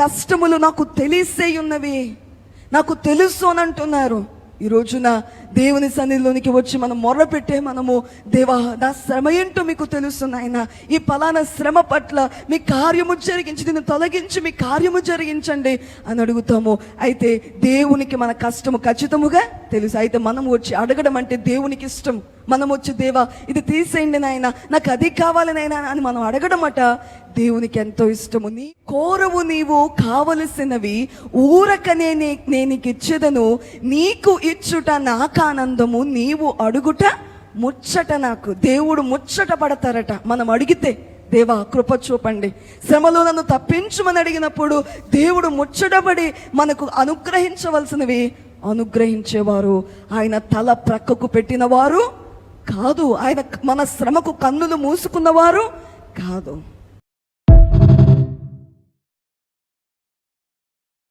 కష్టములు నాకు తెలిసే ఉన్నవి. నాకు తెలుసు అని అంటున్నారు. ఈ రోజున దేవుని సన్నిధిలోనికి వచ్చి మనం మొర్ర పెట్టే మనము దేవా నా శ్రమ ఏంటో మీకు తెలుస్తుంది నాయన. ఈ ఫలానా శ్రమ పట్ల మీ కార్యము జరిగించి దీన్ని తొలగించి మీ కార్యము జరిగించండి అని అడుగుతాము. అయితే దేవునికి మన కష్టము ఖచ్చితముగా తెలుసు. అయితే మనం వచ్చి అడగడం అంటే దేవునికి ఇష్టం. మనం వచ్చి దేవా ఇది తీసేయండి నాయన. నాకు అది కావాలి నాయన అని మనం అడగడం అట దేవునికి ఎంతో ఇష్టము. నీ కోరవు నీవు కావలసినవి ఊరకనే నే- నీకు ఇచ్చేదను నీకు ఇచ్చుట నాకు ఆనందము నీవు అడుగుట ముచ్చట నాకు. దేవుడు ముచ్చట పడతారట. మనం అడిగితే దేవా కృప చూపండి. శ్రమలో నన్ను తప్పించమని అడిగినప్పుడు దేవుడు ముచ్చటపడి మనకు అనుగ్రహించవలసినవి అనుగ్రహించేవారు. ఆయన తల ప్రక్కకు పెట్టినవారు కాదు. ఆయన మన శ్రమకు కన్నులు మూసుకున్నవారు కాదు.